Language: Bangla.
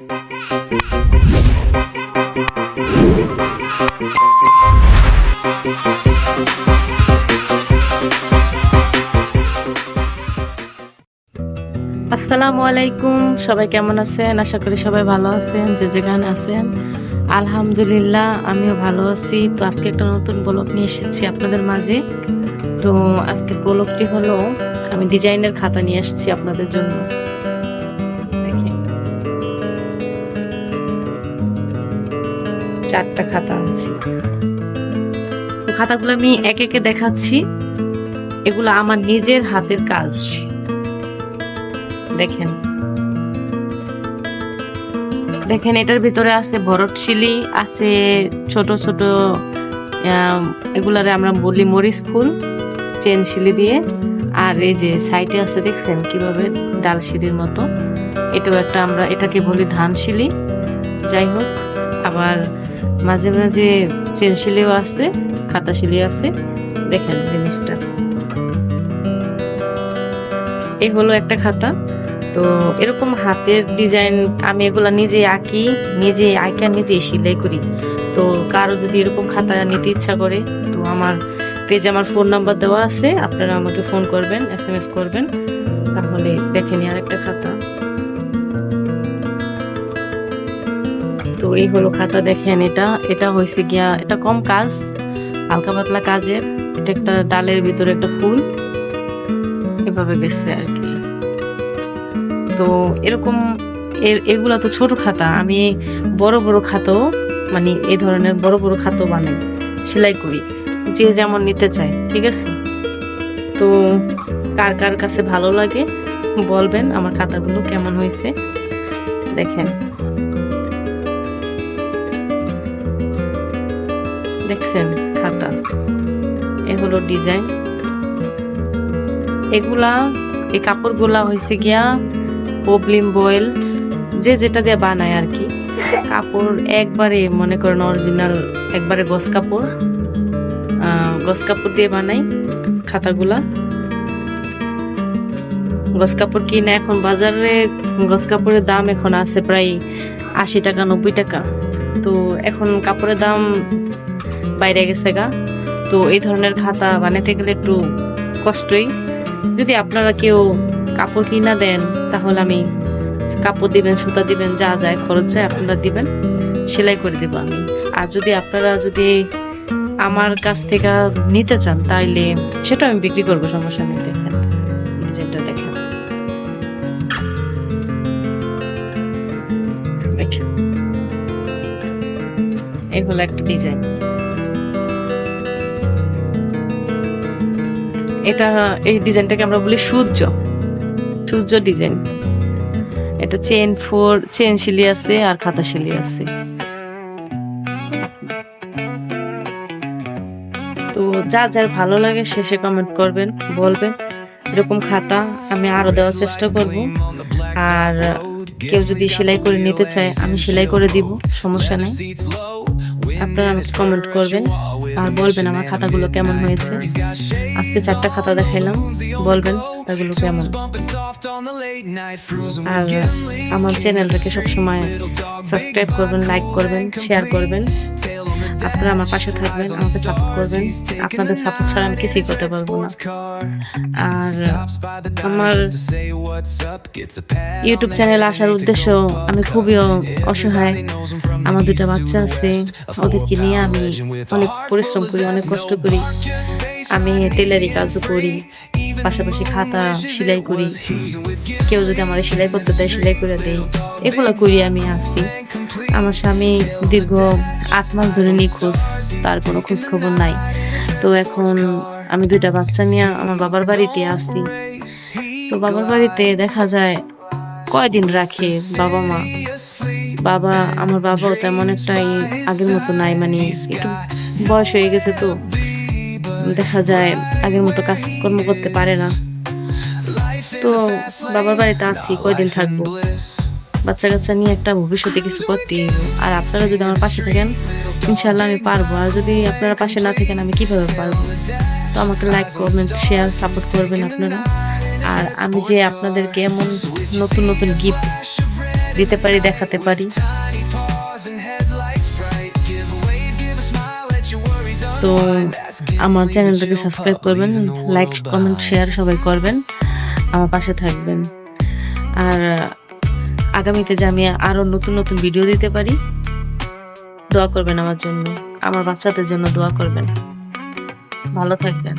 আসসালামু আলাইকুম, সবাই কেমন আছেন? আশা করি সবাই ভালো আছেন, যে যেখানে আছেন। আলহামদুলিল্লাহ, আমিও ভালো আছি। তো আজকে একটা নতুন ব্লগ নিয়ে এসেছি আপনাদের মাঝে। তো আজকে ব্লগটি হলো, আমি ডিজাইনের খাতা নিয়ে এসেছি আপনাদের জন্য। চারটা খাতা আনছি তো খাতাগুলো আমি এক একে দেখাচ্ছি। এগুলো আমার নিজের হাতের কাজ। দেখেন। দেখেন, এটার ভিতরে আছে ভরতশিলি আছে ছোট ছোট এগুলারে আমরা বলি মরিচ ফুল, চেন শিলি দিয়ে। আর এই যে সাইডে আছে, দেখছেন কীভাবে? ডাল শিলির মতো। এটাও একটা আমরা, এটাকে বলি ধান শিলি। যাই হোক, আবার মাঝে মাঝে চেন শিলিও আছে, খাতা শিলি আছে। দেখেন জিনিসটা। এই হলো একটা খাতা। তো এরকম হাতের ডিজাইন আমি এগুলা নিজে আঁকি, নিজে আঁকা নিজে সেলাই করি। তো কারও যদি এরকম খাতা নিতে ইচ্ছা করে, তো আমার পেজে আমার ফোন নাম্বার দেওয়া আছে। আপনারা আমাকে ফোন করবেন, এস এম এস করবেন। তাহলে দেখেনি আরেকটা খাতা। তো এই হলো খাতা, দেখেন এটা। এটা হয়েছে গিয়া, এটা কম কাজ, হালকা পাতলা কাজের। এটা একটা ডালের ভিতরে একটা ফুল। এভাবে গেছে আর কি। তো এরকম এগুলা তো ছোট খাতা। আমি বড় বড় খাতাও মানে এই ধরনের বড় বড় খাতাও বানাই, সেলাই করি, যে যেমন নিতে চায়, ঠিক আছে? তো কার কার কাছে ভালো লাগে বলবেন আমার খাতাগুলো কেমন হয়েছে, দেখেন। দেখছেন খাতা। এ হলো ডিজাইন এগুলা, এই কাপড়গুলা হয়েছে গিয়া পবলিম বয়েল যে যেটা দিয়ে বানায় আর কি কাপড় একবারে মনে করেন অরিজিনাল একবারে গস কাপড় গস কাপড় দিয়ে বানাই খাতাগুলা। গস কাপড় কিনে এখন বাজারে, গস কাপড়ের দাম এখন আছে প্রায় আশি টাকা, নব্বই টাকা। তো এখন কাপড়ের দাম বাইরে গেছে গা। তো এই ধরনের খাতা বানাতে গেলে একটু কষ্টই। যদি আপনারা কেউ কাপড় কিনা দেন, তাহলে আমি কাপড় দিবেন, সুতা দিবেন, যা যায় খরচ যায় আপনারা দিবেন, সেলাই করে দিব আমি। আর যদি আপনারা যদি আমার কাছ থেকে নিতে চান, তাইলে সেটা আমি বিক্রি করব, সমস্যা নেই, দেখেন। ডিজাইনটা দেখেন। হলো একটা ডিজাইন। এটা, এই ডিজাইনটাকে আমরা বলি সূর্য। সূর্য ডিজাইন। এটা চেন ফোর চেন শিলি আছে আর খাতা শিলি আছে। তো যা যার ভালো লাগে শেষে কমেন্ট করবেন, বলবেন। এরকম খাতা আমি আরও দেওয়ার চেষ্টা করব। আর কেউ যদি সেলাই করে নিতে চায়, আমি সেলাই করে দিব, সমস্যা নেই। আপনারা কমেন্ট করবেন আর বলবেন আমার খাতাগুলো কেমন হয়েছে। আজকে চারটা খাতা দেখাইলাম। বলবেন খাতাগুলো কেমন? আর আমার চ্যানেলটাকে সবসময় সাবস্ক্রাইব করবেন, লাইক করবেন, শেয়ার করবেন। আপনারা আমার পাশে থাকবেন, আমাকে সাপোর্ট করবেন। আপনাদের সাপোর্ট ছাড়া আমি কিছুই করতে পারব না। আর আমার ইউটিউব চ্যানেল আসার উদ্দেশ্য, আমি খুবই অসহায়। আমার দুটা বাচ্চা আছে, ওদেরকে নিয়ে আমি অনেক পরিশ্রম করি, অনেক কষ্ট করি। আমি টেলারি কাজও করি, পাশাপাশি খাতা সেলাই করি। কেউ যদি আমার সেলাই করতে দেয়, সেলাই করে দেয় এগুলো করি আমি আসি আমার স্বামী দীর্ঘ আট মাস ধরে নিখোঁজ, তার কোনো খোঁজ খবর নাই। তো এখন আমি দুইটা বাচ্চা নিয়ে আমার বাবার বাড়িতে আসছি তো বাবার বাড়িতে দেখা যায় কয়দিন রাখে বাবা মা। বাবা, আমার বাবাও তেমন একটা আগের মতো নাই মানে একটু বয়স হয়ে গেছে তো। দেখা যায় আগের মতো কাজকর্ম করতে পারে না। তো বাবার বাড়িতে আসছি কয়দিন থাকব? বাচ্চা কাচ্চা নিয়ে একটা ভবিষ্যতে কিছু করতে আর আপনারা যদি আমার পাশে থাকেন ইনশাল্লাহ আমি পারব। আর যদি আপনারা পাশে না থাকেন, আমি কীভাবে পারব? তো আমাকে লাইক কমেন্ট শেয়ার সাপোর্ট করবেন আপনারা। আর আমি যে আপনাদেরকে এমন নতুন নতুন গিফট দিতে পারি, দেখাতে পারি তো আমার চ্যানেলটাকে সাবস্ক্রাইব করবেন লাইক কমেন্ট শেয়ার সবাই করবেন, আমার পাশে থাকবেন। আর আগামীতে যে আমি আরও নতুন নতুন ভিডিও দিতে পারি, দোয়া করবেন আমার জন্য, আমার বাচ্চাদের জন্য দোয়া করবেন। ভালো থাকবেন।